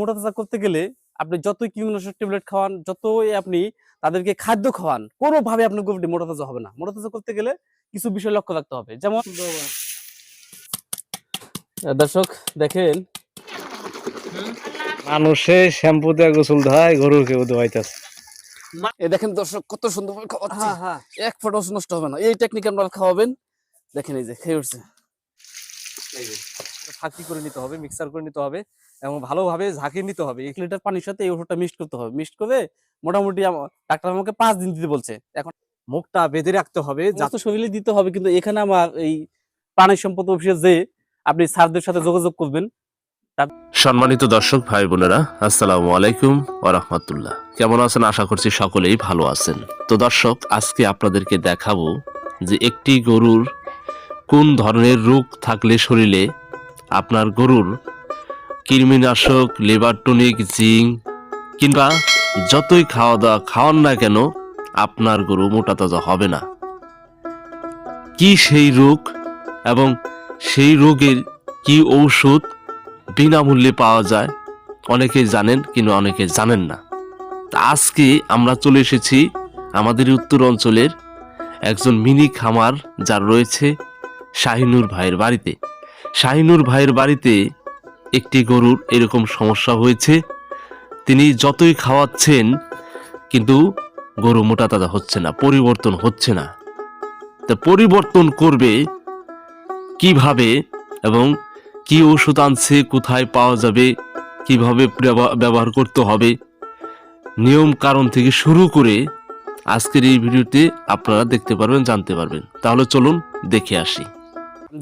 মোটা তাজা করতে গেলে আপনি যতই কীটনাশক ট্যাবলেট খাওয়ান যতই আপনি তাদেরকে খাদ্য খাওয়ান কোনোভাবে আপনার গরুটি মোটা তাজা হবে না। মোটা তাজা করতে গেলে কিছু বিষয় লক্ষ্য রাখতে হবে। যেমন দর্শক দেখেন। মানুষে শ্যাম্পু দিয়ে গোসল ধোয় গরু কেউ ধোয়াইতেছে এই দেখেন দর্শক কত সুন্দর খাওয়াচ্ছে এক ফোঁটা নষ্ট হবে না। এই টেকনিক আপনারা খাওয়াবেন। দেখেন এই যে খেয়ে উঠছে। ফাঁকি করে নিতে হবে মিক্সার করে নিতে হবে এবং ভালোভাবে ঝাঁকিয়ে নিতে হবে। এক লিটার পানির সাথে এই ওষুধটা মিক্স করতে হবে। মিক্স করে মোটামুটি ডাক্তার আমাকে পাঁচ দিন দিতে বলছে। এখন মুখটা বেঁধে রাখতে হবে যত শরীরে দিতে হবে কিন্তু এখানে আমার এই প্রাণী সম্পদ অফিসে যে আপনি স্যারদের সাথে যোগাযোগ করবেন সম্মানিত দর্শক ভাই বোনেরা আসসালামু আলাইকুম ওরহমতুল্লাহ কেমন আছেন? আশা করছি সকলেই ভালো আছেন। তো দর্শক আজকে আপনাদেরকে দেখাবো যে একটি গরুর কোন ধরনের রোগ থাকলে শরীরে আপনার গরুর কৃমিনাশক, লিভার টনিক, জিঙ্ক কিংবা যতই খাওয়া দাওয়া খাওয়ান না কেন, আপনার গরু মোটা তাজা হবে না। কি সেই রোগ এবং সেই রোগের কি ঔষধ বিনামূল্যে পাওয়া যায় অনেকে জানেন কিন্তু অনেকে জানেন না। তা আজকে আমরা চলে এসেছি আমাদের উত্তর অঞ্চলের একজন মিনি খামার যার রয়েছে শাহিনুর ভাইয়ের বাড়িতে। শাহিনুর ভাইয়ের বাড়িতে একটি গরুর এরকম সমস্যা হয়েছে। তিনি যতই খাওয়াচ্ছেন, কিন্তু গরু মোটা তাজা হচ্ছে না, পরিবর্তন হচ্ছে না। তা পরিবর্তন করবে কীভাবে এবং কি ওষুধ আনছে, কোথায় পাওয়া যাবে, কীভাবে ব্যবহার করতে হবে, নিয়ম কারণ থেকে শুরু করে আজকের এই ভিডিওতে আপনারা দেখতে পারবেন, জানতে পারবেন। তাহলে চলুন দেখে আসি।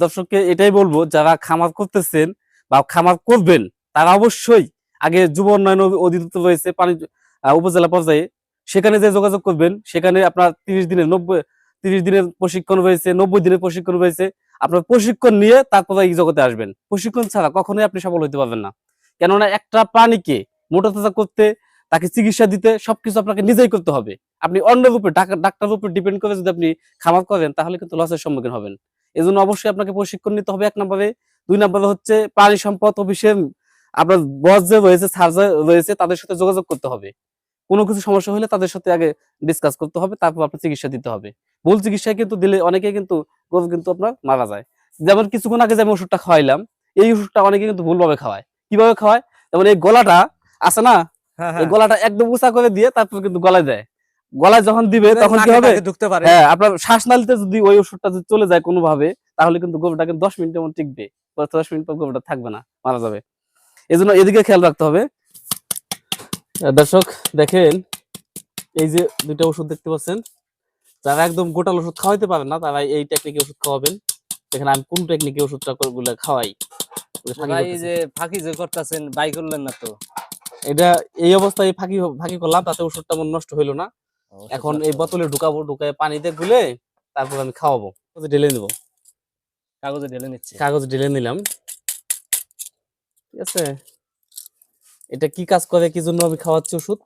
দর্শককে এটাই বলব, যারা খামার করতেছেন বা খামার করবেন, তারা অবশ্যই আগে যুব উন্নয়ন অধিদপ্তর রয়েছে, পানি উপজেলা পর্যায়ে। সেখানে যে যোগাযোগ করবেন, সেখানে আপনার তিরিশ দিনের, নব্বই তিরিশ দিনের প্রশিক্ষণ রয়েছে, নব্বই দিনের প্রশিক্ষণ রয়েছে। আপনার প্রশিক্ষণ নিয়ে তারপরে এই জগতে আসবেন। প্রশিক্ষণ ছাড়া কখনোই আপনি সফল হতে পারবেন না। কেননা একটা প্রাণীকে মোটা তাজা করতে, তাকে চিকিৎসা দিতে সবকিছু আপনাকে নিজেই করতে হবে। আপনি অন্যের উপরে ডাক্তার উপর ডিপেন্ড করে যদি আপনি খামার করেন, তাহলে কিন্তু লসের সম্মুখীন হবেন। এই জন্য অবশ্যই আপনাকে প্রশিক্ষণ নিতে হবে এক নম্বরে। দুই নম্বরে হচ্ছে প্রাণী সম্পদ অফিসের আপনার বস যে রয়েছে স্যার যে রয়েছে তাদের সাথে যোগাযোগ করতে হবে। কোনো কিছু সমস্যা হলে তাদের সাথে আগে ডিসকাস করতে হবে তারপর আপনার চিকিৎসা দিতে হবে। ভুল চিকিৎসা কিন্তু দিলে অনেকে কিন্তু গরু কিন্তু আপনার মারা যায়। যেমন কিছুক্ষণ আগে যে আমি ওষুধটা খাওয়াইলাম এই ওষুধটা অনেকে কিন্তু ভুলভাবে খাওয়ায়। কীভাবে খাওয়ায়? যেমন এই গলাটা আছে না? হ্যাঁ। এই গলাটা একদম উঁচা করে দিয়ে তারপর কিন্তু গলায় দেয়। গলায় যখন দিবে তখন কি হবে? ঢুকতে পারে। হ্যাঁ আপনার শ্বাসনালীতে যদি ওই ওষুধটা যদি চলে যায় কোনোভাবে তাহলে কিন্তু গরুটা কিন্তু দশ মিনিটের মধ্যে টিকবে। দশ মিনিট পর গরুটা থাকবে না মারা যাবে। এই জন্য এদিকে খেয়াল রাখতে হবে। দর্শক দেখেন এই যে দুইটা ওষুধ দেখতে পাচ্ছেন যারা একদম গোটাল ওষুধ খাওয়াইতে পারেন না তারা এই টেকনিকে ওষুধ খাওয়াবেন। দেখেন আমি কোন টেকনিকে ওষুধটা গুলো খাওয়াই? ওই যে ফাঁকি ভাই যে ফাঁকি যে করতেছেন বাই করলেন না তো। এটা এই অবস্থায় ফাঁকি ফাঁকি করলাম তাতে ওষুধটা আমার নষ্ট হইল না। এখন এই বোতলে ঢুকাবো ঢুকায় পানিতে গুলে তারপর আমি খাওয়াবো। কাগজে ঢেলে নিবো। কাগজে ঢেলে নিচ্ছি। কাগজ ঢেলে নিলাম। ঠিক আছে? এটা কি কাজ করে কি জন্য আমি খাওয়াচ্ছি ওষুধ?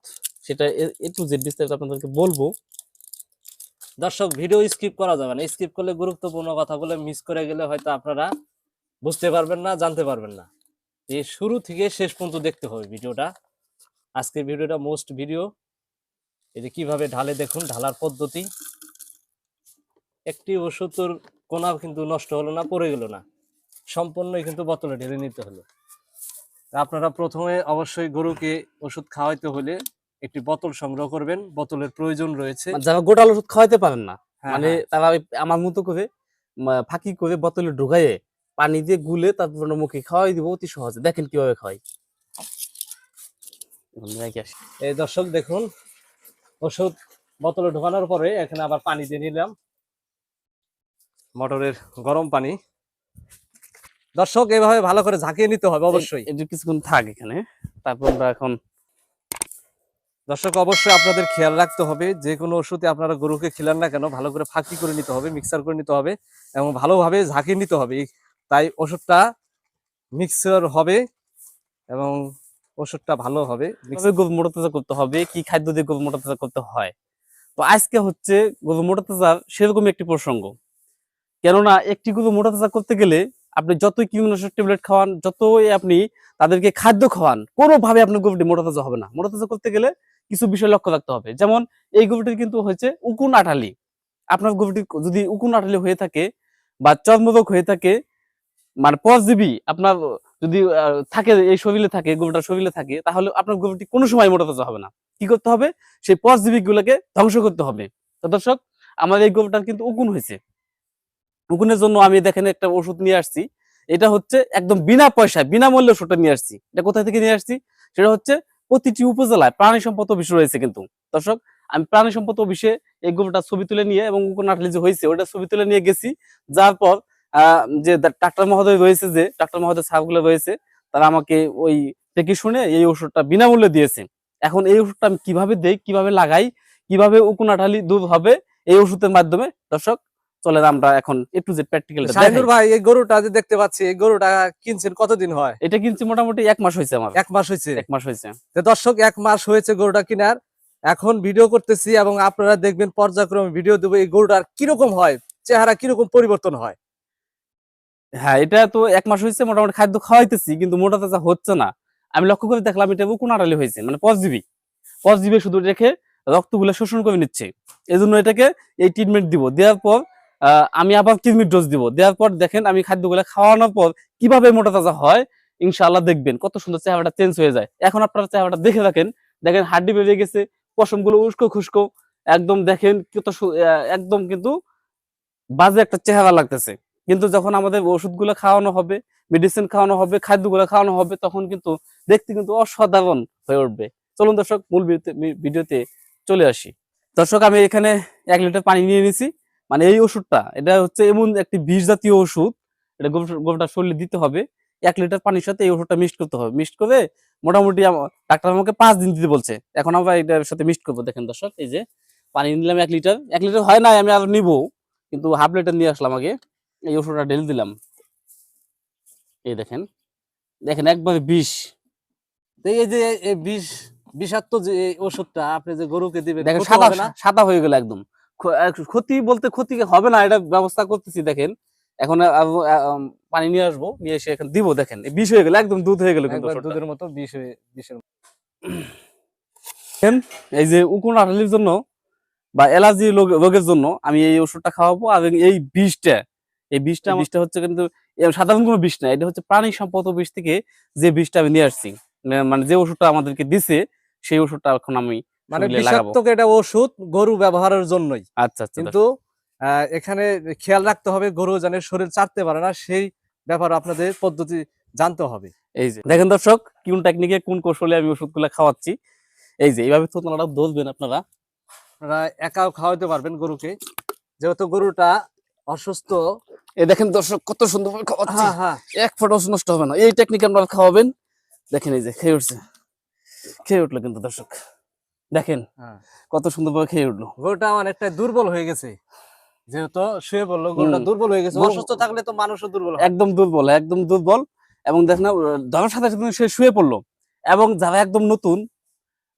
সেটা একটু জেড বিস্তারিত আপনাদেরকে বলব। দর্শক ভিডিও স্কিপ করা যাবে না। স্কিপ করলে গুরুত্বপূর্ণ কথাগুলো মিস করে গেলে হয়তো আপনারা বুঝতে পারবেন না জানতে পারবেন না। এই শুরু থেকে শেষ পর্যন্ত দেখতে হবে ভিডিওটা। আজকের ভিডিওটা মোস্ট ভিডিও এই যে কীভাবে ঢালে দেখুন ঢালার পদ্ধতি। একটি ওষুধের কোনাও কিন্তু নষ্ট হলো না পড়ে গেল না। সম্পূর্ণই কিন্তু বোতলে ঢেলে নিতে হলো। আপনারা প্রথমে অবশ্যই গরুকে ওষুধ খাওয়াইতে হলে একটি বোতল সংগ্রহ করবেন বোতলের প্রয়োজন রয়েছে। মানে যারা গোটাল ওষুধ খাওয়াইতে পারেন না হ্যাঁ, মানে হ্যাঁ। তারা আমার মতো করে ফাঁকি করে বোতলে ঢুকাইয়ে পানি দিয়ে গুলে তারপর মুখে খাওয়াই দিব অতি সহজে। দেখেন কীভাবে খাওয়াই। এই দর্শক দেখুন ওষুধ বোতলে ঢোকানোর পরে এখানে আবার পানি দিয়ে নিলাম। মোটরের গরম পানি। দর্শক এভাবে ভালো করে ঝাঁকিয়ে নিতে হবে অবশ্যই। কিছুক্ষণ থাক এখানে তারপর আমরা এখন দর্শক অবশ্যই আপনাদের খেয়াল রাখতে হবে যে কোনো ওষুধে আপনারা গরুকে খেলান না কেন ভালো করে ফাঁকি করে নিতে হবে মিক্সার করে নিতে হবে এবং ভালোভাবে ঝাঁকিয়ে নিতে হবে। তাই ওষুধটা মিক্সার হবে এবং ওষুধটা ভালো হবে। কীভাবে গরু মোটা তাজা করতে হবে কি খাদ্য দিয়ে গরু মোটা তাজা করতে হয়? তো আজকে হচ্ছে গরু মোটা তাজার সেরকম একটি প্রসঙ্গ। কেননা একটি গরু মোটা তাজা করতে গেলে আপনি যতই কীটনাশক ট্যাবলেট খাওয়ান যতই আপনি তাদেরকে খাদ্য খাওয়ান কোনোভাবে আপনার গরুটি মোটা তাজা হবে না। মোটা তাজা করতে গেলে কিছু বিষয় লক্ষ্য রাখতে হবে। যেমন এই গরুটির কিন্তু হয়েছে উকুন আঠালি। আপনার গরুটি যদি উকুন আঠালি হয়ে থাকে বা চর্মরোগ হয়ে থাকে মানে পরজীবী আপনার যদি থাকে, এই শরীরে থাকে গরুটার শরীরে থাকে, তাহলে আপনার গরুটি কোনো সময় মোটা তাজা হবে না। কি করতে হবে? সেই পরজীবী গুলোকে ধ্বংস করতে হবে। তো দর্শক, আমার এই গরুটার কিন্তু উকুন হয়েছে। উকুনের জন্য আমি দেখেন একটা ওষুধ নিয়ে আসছি। এটা হচ্ছে একদম বিনা পয়সায় বিনামূল্যে ওষুধটা নিয়ে আসছি। এটা কোথা থেকে নিয়ে আসছি? সেটা হচ্ছে প্রতিটি উপজেলায় প্রাণী সম্পদ অফিস রয়েছে কিন্তু। দর্শক, আমি প্রাণী সম্পদ অফিসে এই গরুটার ছবি তুলে নিয়ে এবং উকুন আটলে যে হয়েছে ওটা ছবি তুলে নিয়ে গেছি। যার পর যে ডাক্তার মহোদয় রয়েছে যে ডাক্তার মহোদয় সাহেবগুলো রয়েছে তারা আমাকে ওই থেকে শুনে এই ওষুধটা বিনামূল্যে দিয়েছে। এখন এই ওষুধটা আমি কীভাবে দেই কীভাবে লাগাই কীভাবে উকুন আঠালি দূর হবে এই ওষুধের মাধ্যমে? দর্শক চলে আমরা এখন একটু যে প্র্যাকটিক্যাল শাহিনুর ভাই এই গরুটা যে দেখতে পাচ্ছি এই গরুটা কিনছেন কতদিন হয়? এটা কিনছি মোটামুটি এক মাস হয়েছে আমার। এক মাস হয়েছে? এক মাস হয়েছে। তো দর্শক এক মাস হয়েছে গরুটা কেনার। এখন ভিডিও করতেছি এবং আপনারা দেখবেন পর্যায়ক্রমে ভিডিও দেবো এই গরুটার কীরকম হয় চেহারা কীরকম পরিবর্তন হয়। হ্যাঁ এটা তো এক মাস হয়েছে মোটামুটি খাদ্য খাওয়াইতেছি, কিন্তু মোটা তাজা হচ্ছে না। আমি লক্ষ্য করে দেখলাম এটা উকুন আড়ালি হয়েছে মানে পরজীবী পরজীবী শুধু রেখে রক্তগুলো শোষণ করে নিচ্ছে। এই জন্য এটাকে এই ট্রিটমেন্ট দিব। দেওয়ার পর আমি আবার কিডনির ডোজ দিব। দেওয়ার পর দেখেন আমি খাদ্যগুলো খাওয়ানোর পর কীভাবে মোটা তাজা হয়, ইনশাআল্লাহ দেখবেন। কত সুন্দর চেহারাটা চেঞ্জ হয়ে যায়। এখন আপনারা চেহারাটা দেখে রাখেন দেখেন হাড্ডি বেরিয়ে গেছে, পশমগুলো উস্কো খুস্কো। একদম দেখেন কত একদম কিন্তু বাজে একটা চেহারা লাগতেছে। কিন্তু যখন আমাদের ওষুধগুলো খাওয়ানো হবে মেডিসিন খাওয়ানো হবে, খাদ্যগুলো খাওয়ানো হবে, তখন কিন্তু দেখতে কিন্তু অসাধারণ হয়ে উঠবে। চলুন দর্শক, মূল ভিডিওতে- চলে আসি। দর্শক, আমি এখানে এক লিটার পানি নিয়ে নিছি মানে এই ওষুধটা, এটা হচ্ছে এমন একটি বিষ জাতীয় ওষুধ। এটা গরুটার শরীরে দিতে হবে। এক লিটার পানির সাথে এই ওষুধটা মিক্স করতে হবে। মিক্স করে মোটামুটি ডাক্তার আমাকে পাঁচ দিন দিতে বলছে। এখন আমরা এটার সাথে মিক্স করব। দেখেন দর্শক, এই যে পানি নিলাম এক লিটার। এক লিটার হয় না আমি আর নিবো। কিন্তু হাফ লিটার নিয়ে আসলাম আগে। এই ওষুধটা ঢেলে দিলাম। এই দেখেন দেখেন একবারে বিষ। এই যে এই বিষ বিষাক্ত যে ওষুধটা আপনি যে গরুকে দিবেন দেখেন সাদা সাদা হয়ে গেল একদম। ক্ষতি বলতে ক্ষতি হবে না এটা ব্যবস্থা করতেছি দেখেন। এখন পানি নিয়ে আসব নিয়ে এসে এখন দিব দেখেন। বিষ হয়ে গেল একদম দুধ হয়ে গেল কিন্তু দুধের মতো বিষ হয়ে বিষের এই যে উকুন আঠালির জন্য বা অ্যালার্জি রোগের জন্য আমি এই ওষুধটা খাওয়াবো আর এই বিষটা এই বিষটা বিষটা হচ্ছে কিন্তু সাধারণ কোনো বিষ না এটা হচ্ছে প্রাণী সম্পদ বিষ থেকে যে বিষটা আমি নিয়ে আসছি। মানে- মানে যে ওষুধটা আমাদেরকে দিছে সেই ওষুধটা এখন আমি মানে বিষাক্ত এটা ওষুধ গরু ব্যবহারের জন্যই। আচ্ছা আচ্ছা কিন্তু এখানে খেয়াল রাখতে হবে গরু যেন শরীর চাটতে পারে না সেই ব্যাপারে আপনাদের পদ্ধতি জানতে হবে। এই যে দেখেন দর্শক কোন টেকনিকে কোন কৌশলে আমি ওষুধগুলো খাওয়াচ্ছি? এই যে এইভাবে থতনাটা আপনারা। আপনারা একাও খাওয়াতে পারবেন গরুকে। যেহেতু গরুটা অসুস্থ। এই দেখেন দর্শক কত সুন্দর খাওয়াচ্ছি। হ্যাঁ হ্যাঁ। এক ফোঁটা নষ্ট হবে না। এই টেকনিক আপনারা খাওয়াবেন। দেখেন এই যে খেয়ে উঠছে। খেয়ে উঠল কিন্তু দর্শক। দেখেন হ্যাঁ। কত সুন্দরভাবে খেয়ে উঠল। গরুটা অনেকটা দুর্বল হয়ে গেছে। যেহেতু শুয়ে পড়ল গরুটা দুর্বল হয়ে গেছে। অসুস্থ থাকলে তো মানুষও দুর্বল একদম দুর্বল একদম দুর্বল। এবং দেখেন ধরার সাথে সাথে সে শুয়ে পড়ল। এবং যারা একদম নতুন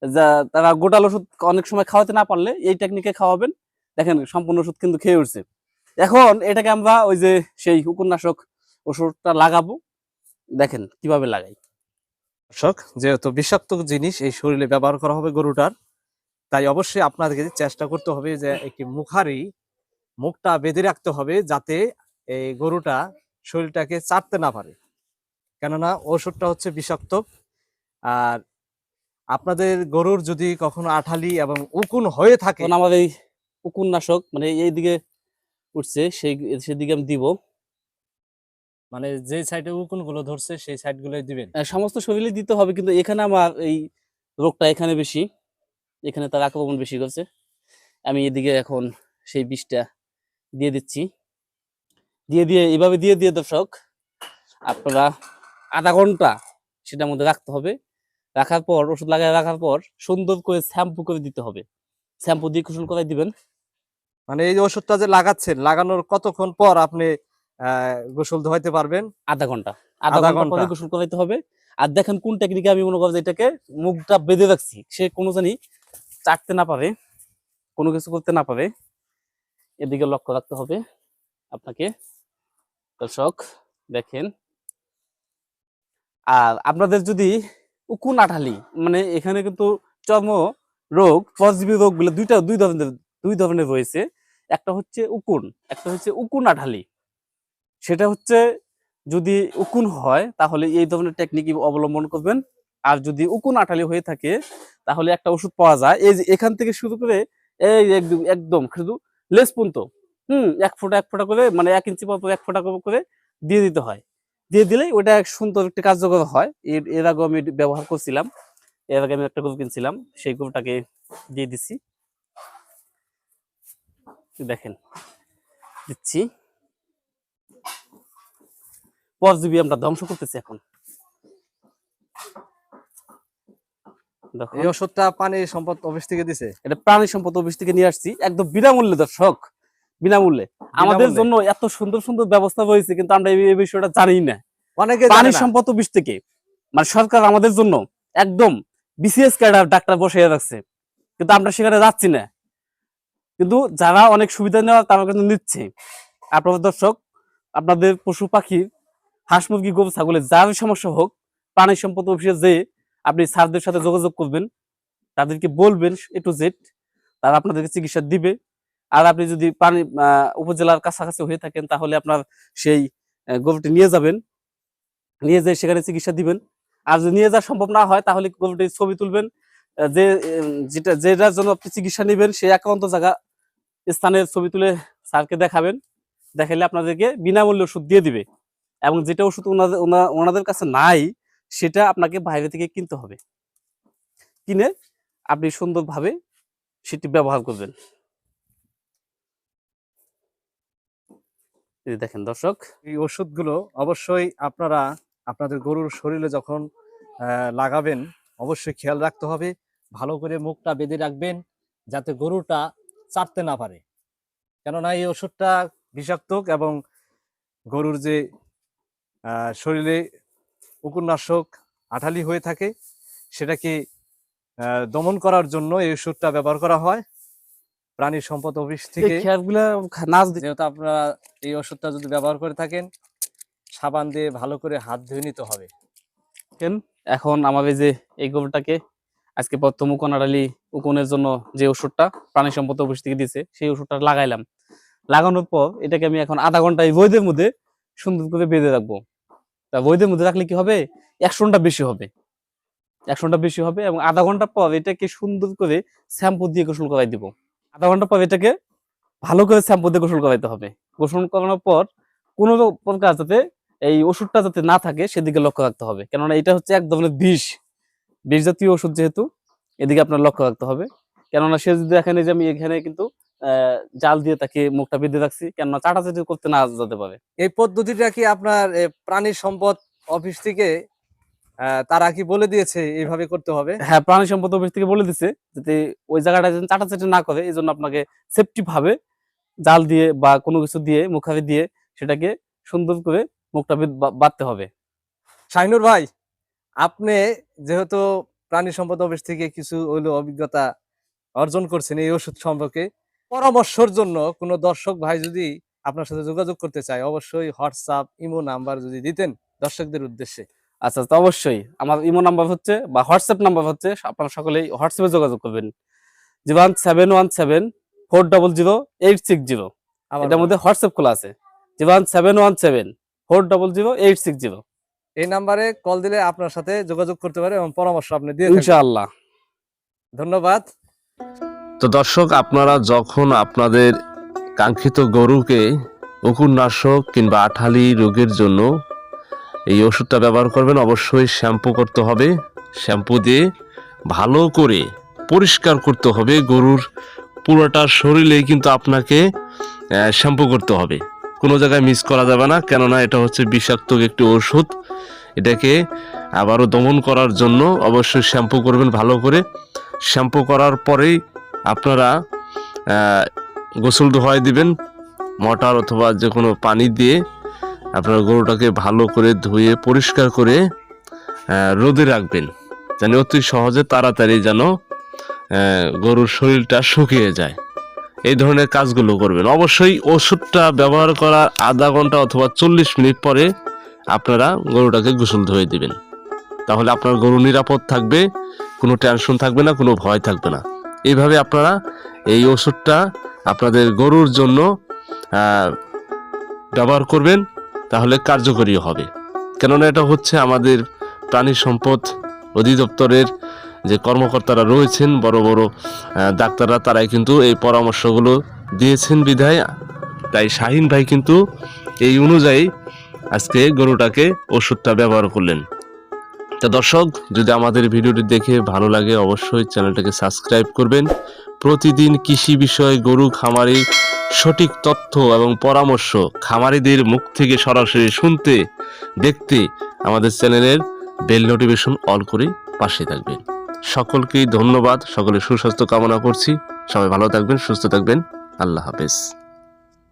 যা তারা গোটাল ওষুধ অনেক সময় খাওয়াতে না পারলে এই টেকনিকে খাওয়াবেন। দেখেন সম্পূর্ণ ওষুধ কিন্তু খেয়ে উঠছে। এখন এটাকে আমরা ওই যে সেই উপন্যাসক ওষুধটা লাগাবো। দেখেন কীভাবে লাগাই। দর্শক যেহেতু বিষাক্ত জিনিস এই শরীরে ব্যবহার করা হবে গরুটার তাই অবশ্যই আপনাদেরকে চেষ্টা করতে হবে যে একটি মুখারি মুখটা বেঁধে রাখতে হবে যাতে এই গরুটা শরীরটাকে চাটতে না পারে। কেননা ওষুধটা হচ্ছে বিষাক্ত। আর আপনাদের গরুর যদি কখনো আঠালি এবং উকুন হয়ে থাকে আমাদের এই উপন্যাসক মানে এই দিকে উঠছে সেই সেদিকে আমি দিব। মানে যে সাইডে উকুনগুলো ধরছে সেই সাইড গুলোই দিবেন? সমস্ত শরীরে দিতে হবে কিন্তু এখানে আমার এই রোগটা এখানে বেশি। এখানে তার আক্রমণ বেশি করছে। আমি এদিকে এখন সেই বিষটা দিয়ে দিচ্ছি। দিয়ে দিয়ে এভাবে দিয়ে দিয়ে দর্শক আপনারা আধা ঘণ্টা সেটার মধ্যে রাখতে হবে। রাখার পর ওষুধ লাগায় রাখার পর সুন্দর করে শ্যাম্পু করে দিতে হবে। শ্যাম্পু দিয়ে কুশল করাই দিবেন। মানে এই ওষুধটা যে লাগাচ্ছেন লাগানোর কতক্ষণ পর আপনি গোসল ধোয়াইতে পারবেন? আধা ঘণ্টা। আধা ঘণ্টা। পরে গোসল করাইতে হবে। আর দেখেন কোন টেকনিকে আমি মনে করি এটাকে মুখটা বেঁধে রাখছি। সে কোনো জানি চাটতে না পারে কোনো কিছু করতে না পারে। এদিকে লক্ষ্য রাখতে হবে আপনাকে। দর্শক দেখেন। আর আপনাদের যদি উকুন আঠালি মানে এখানে কিন্তু চর্ম রোগ পরজীবী রোগগুলো দুইটা দুই ধরনের দুই ধরনের রয়েছে। একটা হচ্ছে উকুন, একটা হচ্ছে উকুন আঠালি সেটা হচ্ছে যদি উকুন হয়, তাহলে এই ধরনের টেকনিক অবলম্বন করবেন। আর যদি উকুন আঠালি হয়ে থাকে, তাহলে একটা ওষুধ পাওয়া যায়। এই যে এখান থেকে শুরু করে এই একদম একদম শুধু লেস পর্যন্ত, হুম, এক ফোঁটা এক ফোঁটা করে মানে এক ইঞ্চি পর এক ফোঁটা করে দিয়ে দিতে হয়। দিয়ে দিলেই ওটা এক সুন্দর একটি কার্যকর হয়। এর এর আমি ব্যবহার করছিলাম। এর আগে আমি একটা গরু কিনছিলাম, সেই গরুটাকে দিয়ে দিচ্ছি দেখেন। দিচ্ছি। পরজীবী আমরা ধ্বংস করতেছি এখন। এই ওষুধটা পানি সম্পদ অফিস থেকে দিছে? এটা প্রাণী সম্পদ অফিস থেকে নিয়ে আসছি। একদম বিনামূল্যে দর্শক। বিনামূল্যে। আমাদের জন্য এত সুন্দর সুন্দর ব্যবস্থা রয়েছে কিন্তু আমরা এই বিষয়টা জানি না। অনেকে প্রাণী সম্পদ অফিস থেকে। মানে সরকার আমাদের জন্য একদম বিসিএস ক্যাডার ডাক্তার রাখছে। কিন্তু আমরা সেখানে যাচ্ছি না। কিন্তু যারা অনেক সুবিধা নেওয়া তারা কিন্তু নিচ্ছে। আপনাদের দর্শক, আপনাদের পশু পাখির হাঁস, মুরগি, গরু ছাগলের যার সমস্যা হোক, প্রাণী সম্পদ অফিসে যে আপনি স্যারদের সাথে যোগাযোগ করবেন, তাদেরকে বলবেন এ টু জেড তারা আপনাদেরকে চিকিৎসা দিবে। আর আপনি যদি পানি উপজেলার কাছাকাছি হয়ে থাকেন, তাহলে আপনার সেই গরুটি নিয়ে যাবেন। নিয়ে যেয়ে সেখানে চিকিৎসা দিবেন। আর যদি নিয়ে যাওয়া সম্ভব না হয়, তাহলে গরুটির ছবি তুলবেন যে যেটা, যেটার জন্য আপনি চিকিৎসা নেবেন, সেই একান্ত জায়গা স্থানের ছবি তুলে স্যারকে দেখাবেন দেখালে আপনাদেরকে বিনামূল্যে ওষুধ দিয়ে দিবে। এবং যেটা ওষুধ ওনাদের ওনাদের কাছে নাই, সেটা আপনাকে বাইরে থেকে কিনতে হবে। কিনে আপনি সুন্দরভাবে সেটি ব্যবহার করবেন। দেখেন দর্শক। এই ওষুধগুলো অবশ্যই আপনারা আপনাদের গরুর শরীরে যখন লাগাবেন, অবশ্যই খেয়াল রাখতে হবে। ভালো করে মুখটা বেঁধে রাখবেন, যাতে গরুটা চাটতে না পারে। কেননা এই ওষুধটা বিষাক্তক এবং গরুর যে শরীরে উপন্যাসক আঠালি হয়ে থাকে সেটাকে দমন করার জন্য এই ওষুধটা ব্যবহার করা হয়। প্রাণী সম্পদ অফিস থেকে যেহেতু আপনারা এই ওষুধটা যদি ব্যবহার করে থাকেন সাবান দিয়ে ভালো করে হাত ধুয়ে নিতে হবে। এখন আমাদের যে এই গরুটাকে আজকে প্রথম উকন আড়ালি উকনের জন্য যে ওষুধটা প্রাণী সম্পদ অফিস থেকে দিছে, সেই ওষুধটা লাগাইলাম। লাগানোর পর এটাকে আমি এখন আধা ঘণ্টা এই মধ্যে সুন্দর করে বেঁধে রাখব। তা বৈদের মধ্যে রাখলে কি হবে? একশনটা বেশি হবে। একশনটা বেশি হবে এবং আধা ঘণ্টা পর এটাকে সুন্দর করে শ্যাম্পু দিয়ে গোসল করাই দিব। আধা ঘণ্টা পর এটাকে ভালো করে শ্যাম্পু দিয়ে গোসল করাইতে হবে। গোসল করানোর পর কোনো প্রকার যাতে এই ওষুধটা যাতে না থাকে, সেদিকে লক্ষ্য রাখতে হবে। কেননা এটা হচ্ছে এক ধরনের বিষ। বিষ জাতীয় ওষুধ যেহেতু এদিকে আপনার লক্ষ্য রাখতে হবে। কেননা সে যদি এখানে যে আমি এখানে কিন্তু জাল দিয়ে তাকে মুখটা বেঁধে রাখছি কেননা চাটাচাটি করতে না যেতে পারে। এই পদ্ধতিটা কি আপনার প্রাণী সম্পদ অফিস থেকে তারা কি বলে দিয়েছে এইভাবে করতে হবে? হ্যাঁ প্রাণী সম্পদ অফিস থেকে বলে দিছে যাতে ওই জায়গাটা যেন চাটাচাটি না করে এই জন্য আপনাকে সেফটি ভাবে জাল দিয়ে বা কোনো কিছু দিয়ে মুখারি দিয়ে সেটাকে সুন্দর করে মুখটা বাঁধতে হবে। শাহিনুর ভাই আপনি যেহেতু প্রাণী সম্পদ অফিস থেকে কিছু হইল অভিজ্ঞতা অর্জন করছেন এই ওষুধ সম্পর্কে পরামর্শের জন্য কোনো দর্শক ভাই যদি আপনার সাথে যোগাযোগ করতে চায় অবশ্যই হোয়াটসঅ্যাপ ইমো নাম্বার যদি দিতেন দর্শকদের উদ্দেশ্যে। আচ্ছা তো অবশ্যই আমার ইমো নাম্বার হচ্ছে বা হোয়াটসঅ্যাপ নাম্বার হচ্ছে আপনারা সকলেই হোয়াটসঅ্যাপে যোগাযোগ করবেন। Zero seven one seven four double zero eight six zero. এটার মধ্যে হোয়াটসঅ্যাপ খোলা আছে। Zero seven one seven four double zero eight six zero. এই নাম্বারে কল দিলে আপনার সাথে যোগাযোগ করতে পারে এবং পরামর্শ আপনি দিয়ে। ইনশাআল্লাহ। ধন্যবাদ। তো দর্শক আপনারা যখন আপনাদের কাঙ্ক্ষিত গরুকে উকুরনাশক কিংবা আঠালি রোগের জন্য এই ওষুধটা ব্যবহার করবেন অবশ্যই শ্যাম্পু করতে হবে। শ্যাম্পু দিয়ে ভালো করে পরিষ্কার করতে হবে। গরুর পুরোটা শরীরে কিন্তু আপনাকে শ্যাম্পু করতে হবে। কোনো জায়গায় মিস করা যাবে না, কেননা এটা হচ্ছে বিষাক্ত একটি ওষুধ। এটাকে আবারও দমন করার জন্য অবশ্যই শ্যাম্পু করবেন ভালো করে। শ্যাম্পু করার পরেই আপনারা গোসল ধোয়াই দিবেন, মটার অথবা যে কোনো পানি দিয়ে আপনার গরুটাকে ভালো করে ধুয়ে পরিষ্কার করে রোদে রাখবেন, যেন অতি সহজে তাড়াতাড়ি যেন গরুর শরীরটা শুকিয়ে যায়। এই ধরনের কাজগুলো করবেন। অবশ্যই ওষুধটা ব্যবহার করার আধা ঘণ্টা অথবা চল্লিশ মিনিট পরে আপনারা গরুটাকে গোসল ধুয়ে দেবেন। তাহলে আপনার গরু নিরাপদ থাকবে, কোনো টেনশন থাকবে না, কোনো ভয় থাকবে না। এইভাবে আপনারা এই ওষুধটা আপনাদের গরুর জন্য ব্যবহার করবেন, তাহলে কার্যকরী হবে। কেননা এটা হচ্ছে আমাদের প্রাণী সম্পদ অধিদপ্তরের যে কর্মকর্তারা রয়েছেন, বড় বড় ডাক্তাররা, তারাই কিন্তু এই পরামর্শগুলো দিয়েছেন বিধায়। তাই শাহিন ভাই কিন্তু এই অনুযায়ী আজকে গরুটাকে ওষুধটা ব্যবহার করলেন। তা দর্শক, যদি আমাদের ভিডিওটি দেখে ভালো লাগে, অবশ্যই চ্যানেলটাকে সাবস্ক্রাইব করবেন। প্রতিদিন কৃষি বিষয়ে গরু, খামারি, সঠিক তথ্য এবং পরামর্শ খামারিদের মুখ থেকে সরাসরি শুনতে, দেখতে আমাদের চ্যানেলের বেল নোটিফিকেশন অল করে পাশে থাকবেন। সকলকেই ধন্যবাদ সকলে সুস্বাস্থ্য কামনা করছি। সবাই ভালো থাকবেন সুস্থ থাকবেন। আল্লাহ হাফেজ।